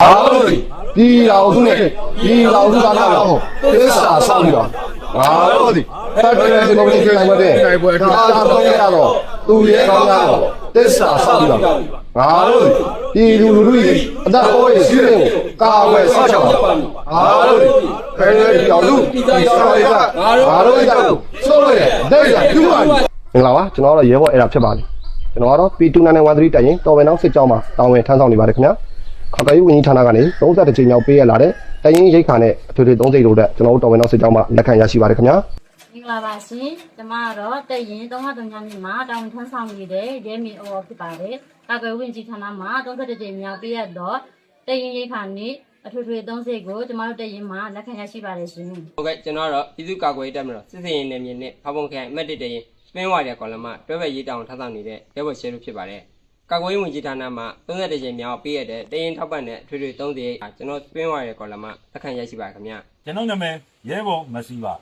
အားလုံးဒီတော်စုနဲ့ဒီတော်စုကနာတော့သစ္စာဆောင်ပြီးတော့အားလုံးဒီတတ်တယ်ဒီလိုမျိုးကြိုင်မတဲ့ဒါတော့ရတော့သူရဲ့ကောင်းရတော့သစ္စာဆောင်ပြီးတော့အားလုံးဒီလူလူလူကြီးအသက်ပေါ်ရဲ့ရှိတဲ့ကိုကာဝယ်ဆောက်ချောက်အားလုံးဖယ်ရပြောင်းလူဒီတော်တွေကအားလုံးကြောက်ဆုံးရတယ်တဲ့ရကျူးပါမင်္ဂလာပါကျွန်တော်ကတော့ရဲဘော်အဲ့ဒါဖြစ်ပါလိမ့်ကျွန်တော်ကတော့ P2 နဲ့13တိုင်ရင်တော်ဝင်အောင်စစ်ကြောင်းမှာတောင်းဝင်ထမ်းဆောင်နေပါတယ်ခင်ဗျာ ခါကယူဝန်ကြီးဌာနကနေ32ကြိမ်မြောက်ပေးရလာတဲ့တရင်ရိတ်ခါနဲ့အထွေထွေ30လို့တဲ့ကျွန်တော်တို့တော်ဝင်တော်စစ်ကြောင်းမှာလက်ခံရရှိပါတယ်ခင်ဗျာမင်္ဂလာပါရှင်ကျမကတော့တက်ရင်303ညနေမှာတောင်ထမ်းဆောင်နေတဲ့ရဲမီအော်ဖြစ်ပါတယ်ကာကွယ်ဝင်ကြီးဌာနမှာ31ကြိမ်မြောက်ပြည့်ရတော့တက်ရင်ရိတ်ခါနေ့အထွေထွေ30ကိုကျမတို့တက်ရင်မှာလက်ခံရရှိပါတယ်ရှင်ဟုတ်ကဲ့ကျွန်တော်ကတော့ပြည်သူ့ကာကွယ်ရေးတပ်မတော်စစ်စင်ရေးနယ်မြေနဲ့ဖဖုံခိုင်အမှတ်1တရင်စပင်းဝါရီကော်လမ်မှာတွဲဘက်ရေးတောင်ထပ်ဆောင်နေတဲ့ရဲဘော်ရှဲလို့ဖြစ်ပါတယ် ကာကွယ်ရေးဝန်ကြီးဌာနမှ31ကြိမ်မြောက်ပေးရတဲ့တရင်ထောက်ပံ့တဲ့ထွေထွေ30ရိကျွန်တော်စပင်းဝါရီကော်လမ်မှာလက်ခံရရှိပါခင်ဗျာကျွန်တော်နာမည်ရဲဘော်မစီပါ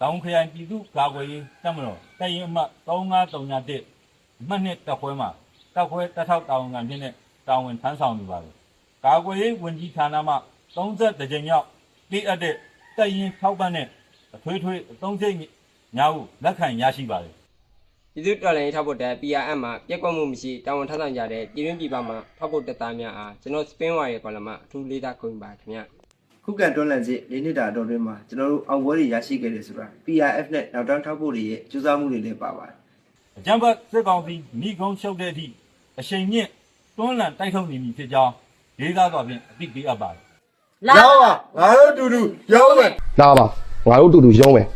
တောင်ခရိုင်ပြည်သူ့ကာကွယ်ရေးတပ်မတော်တပ်ရင်းအမှတ်3531အမှတ်နှစ်တပ်ခွဲမှာတပ်ခွဲတပ်ထောက်တာဝန်ခံဖြစ်တဲ့တာဝန်ထမ်းဆောင်နေပါတယ်ကာကွယ်ရေးဝန်ကြီးဌာနမှ30ကြိမ်မြောက်တည်အပ်တဲ့တပ်ရင်းထောက်ပံ့တဲ့အထွေထွေအသုံးစိတ်များဟုလက်ခံရရှိပါတယ် ပြည်သူ့တော်လှန်ရေးထောက်ပို့တဲ့ PRM မှာပြက်ကွက်မှုမရှိတာဝန်ထမ်းဆောင်ကြတဲ့ပြည်တွင်းပြည်ပမှာထောက်ပို့တပ်သားများအားကျွန်တော်စပင်းဝါရီကော်လမ်မှာအထူးလေးစားခွင့်ပါခင်ဗျာခုခံတွန်းလှန်စစ်၄နှစ်တာအတော်တွင်းမှာကျွန်တော်တို့အောင်ပွဲတွေရရှိခဲ့တယ်ဆိုတာ PRF နဲ့နောက်တန်းထောက်ဖို့တွေရဲ့ကြိုးစားမှုတွေလည်းပါပါတယ်အကြံဖတ်စစ်ကောင်စီမိကုံးချုပ်တဲ့အထိအချိန်မြင့်တွန်းလှန်တိုက်ထုတ်နေပြီဖြစ်ကြောင်းဒေသစွာဖြင့်အသိပေးအပ်ပါတယ်လာငါတို့တူတူရုံးမယ်လာပါငါတို့တူတူရုံးမယ်